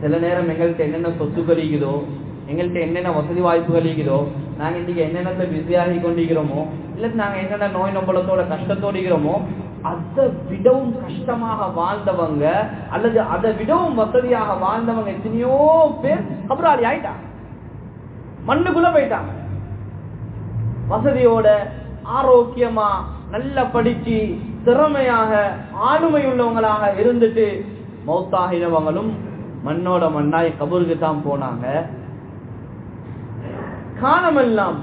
சில நேரம் எங்கள்கிட்ட என்னென்ன சொத்துக்கள் இருக்குதோ எங்கள்கிட்ட என்னென்ன வசதி வாய்ப்புகள் இருக்குதோ நாங்க இன்னைக்கு என்னென்ன பிஸியாகி கொண்டிருக்கிறோமோ இல்ல நாங்க என்னென்ன நோய் நம்பளத்தோட கஷ்டத்தோடு இருக்கிறோமோ அதை விடவும் கஷ்டமாக வாழ்ந்தவங்க அல்லது அதை விடவும் வசதியாக வாழ்ந்தவங்க எத்தனையோ பேர் கபராளி ஆயிட்டாங்க மண்ணுக்குள்ள போயிட்டாங்க வசதியோட ஆரோக்கியமா நல்லா படிச்சு திறமையாக ஆளுமை உள்ளவங்களாக இருந்துட்டு மௌத்தாகினவங்களும் மண்ணோட மண்ணாய் கபருக்கு தான் போனாங்க. காணமெல்லாம்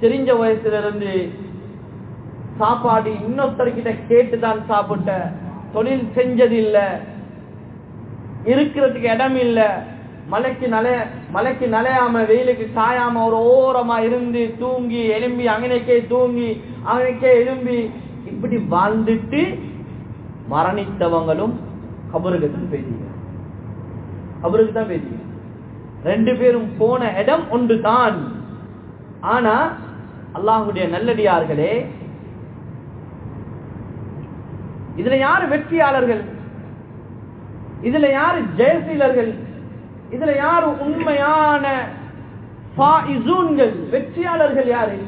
தெரிஞ்ச வயசுல இருந்து சாப்பாடு இன்னொருத்தர்கிட்ட கேட்டுதான் சாப்பிட்ட. தொழில் செஞ்சது இல்ல இருக்கிறதுக்கு இடம் இல்ல மலைக்கு நலைய மலைக்கு நலையாம வெயிலுக்கு சாயாம ஒரு ஓரமா இருந்து தூங்கி எலும்பி அங்கனைக்கே தூங்கி அங்கனைக்கே எலும்பி இப்படி வாழ்ந்துட்டு மரணித்தவங்களும் கபருக்கு தான் பேசிங்க அவருக்கு தான் பேசிங்க ரெண்டு பேரும் போன இடம் ஒன்று தான் ஆனா அல்லாஹுடைய நல்லடியார்களே இதுல யாரு வெற்றியாளர்கள்? இதுல யாரு ஜெயசீலர்கள்? இதுல யாரு உண்மையான வெற்றியாளர்கள் யாரு?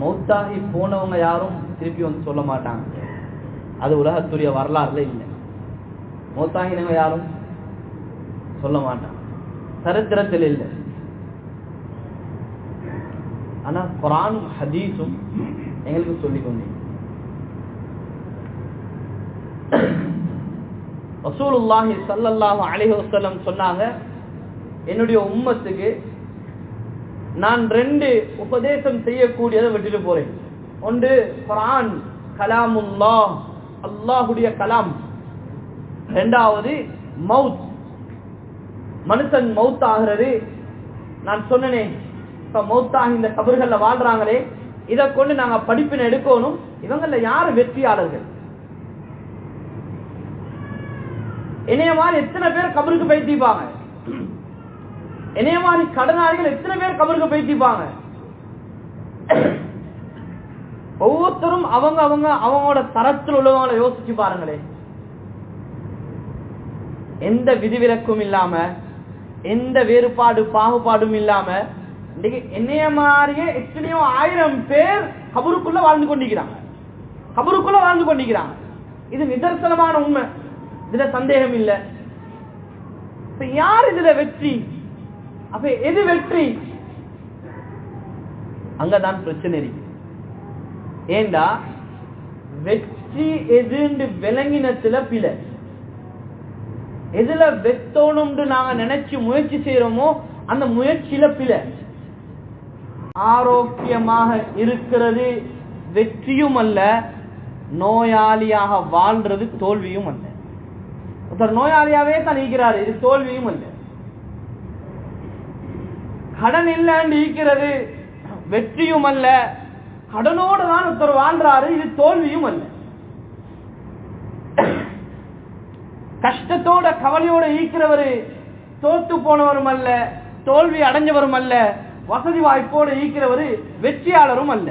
மௌத்தாகி போனவங்க யாரும் திருப்பி வந்து சொல்ல மாட்டாங்க. அது உலகத்துடைய வரலாறுல இல்லை. மௌத்தாகினவங்க யாரும் சொல்ல மாட்டான். சரித்திரத்தில் இல்லை. ஆனா குரானும் ஹதீஸும் எங்களுக்கு சொல்லிக் கொண்டீங்க ரசூலுல்லாஹி சல்லல்லாஹு அலைஹி வஸல்லம் சொன்னாங்க என்னுடைய உம்மத்துக்கு நான் ரெண்டு உபதேசம் செய்யக்கூடியதை விட்டுட்டு போறேன். ஒன்று குரான் கலாமுல்லாஹ் அல்லாஹுடைய கலாம். ரெண்டாவது மவுத். மனுஷன் மவுத் ஆகிறது நான் சொன்னேன் இப்ப மவுத்தாக இந்த கபர்கள்ல வாழ்றாங்களே இதை கொண்டு நாங்க படிப்பினை எடுக்கணும். இவங்கள யாரு வெற்றியாளர்கள்? என்னைய மாதிரி எத்தனை பேர் கபருக்கு பயிற்சிப்பாங்க என்னைய மாதிரி கடனாளிகள் எத்தனை பேர் கபருக்கு பயிற்சிப்பாங்க ஒவ்வொருத்தரும் அவங்க அவங்க அவங்களோட தரத்தில் உள்ளவங்களை யோசிச்சு பாருங்களே எந்த விதிவிலக்கும் இல்லாம எந்த வேறுபாடு பாகுபாடும் இல்லாம இன்னைக்கு என்னைய மாதிரியே எத்தனையோ ஆயிரம் பேர் கபருக்குள்ள வாழ்ந்து கொண்டிருக்கிறாங்க. கபருக்குள்ள வாழ்ந்து கொண்டிருக்கிறாங்க. இது நிதர்சனமான உண்மை. இதுல சந்தேகம் இல்ல. இப்ப யார் இதுல வெற்றி? அப்ப எது வெற்றி? அங்கதான் பிரச்சனை இருக்கு. ஏண்டா? வெற்றி எதுன்னு விளங்கினத்துல பிழை. எதுல வெத்தோணும்னு நாங்க நினைச்சு முயற்சி செய்யறோமோ அந்த முயற்சியில பிழை. ஆரோக்கியமாக இருக்கிறது வெற்றியும் அல்ல நோயாளியாக வாழ்றது தோல்வியும் அல்ல. ஒருத்தர் நோயாளியாவே தான் நீக்கிறாரு இது தோல்வியும் அல்ல. கடன் இல்லைன்னு ஈக்கிறது வெற்றியும் அல்ல கடனோடு தான் ஒருத்தர் வாழ்றாரு இது தோல்வியும் அல்ல. கஷ்டத்தோட கவலையோட ஈக்கிறவரு தோத்து போனவரும் அல்ல தோல்வி அடைஞ்சவரும் அல்ல வசதி வாய்ப்போடு ஈக்கிறவரு வெற்றியாளரும் அல்ல.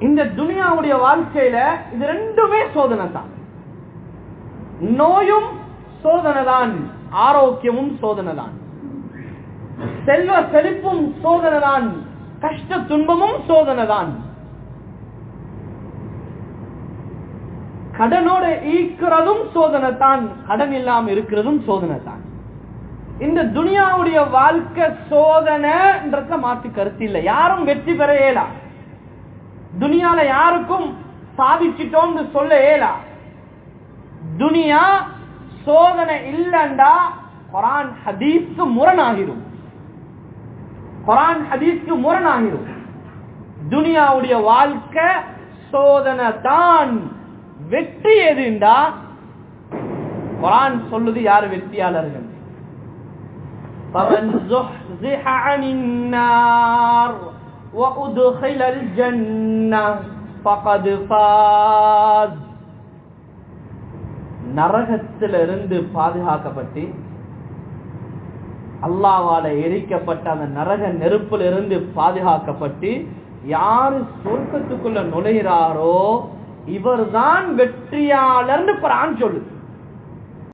இந்த துனியாவுடைய வாழ்க்கையில இது ரெண்டுமே சோதனை தான் நோயும் சோதனை தான் ஆரோக்கியமும் சோதனை தான் செல்வ செழிப்பும் சோதனை தான் கஷ்ட துன்பமும் சோதனை தான் கடனோட ஈக்கிறதும் சோதனை தான் கடன் இல்லாம இருக்கிறதும் சோதனை தான் இந்த துனியாவுடைய வாழ்க்கை சோதனைன்றத மாற்று கருத்து இல்லை. யாரும் வெற்றி பெற இயலா. துனியால யாருக்கும் சாதிச்சிட்டோம்னு சொல்ல இயலா. துனியா சோதனை இல்லண்டா குரான் ஹதீஸ்க்கு முரணாகிரும். குரான் ஹதீஸ்க்கு முரணாகிரும். துனியாவுடைய வாழ்க்கை சோதனை தான் வெற்றி எதுண்டா குரான் சொல்லுது யார் வெற்றியாளர்கள்? நரகத்திலிருந்து பாதுகாக்கப்பட்டு அல்லாவால எரிக்கப்பட்ட அந்த நரக நெருப்பிலிருந்து பாதுகாக்கப்பட்டு யாரு சொர்க்கத்துக்குள்ள நுழைகிறாரோ இவர்தான் வெற்றியாளர்னு பிரான் சொல்லுது.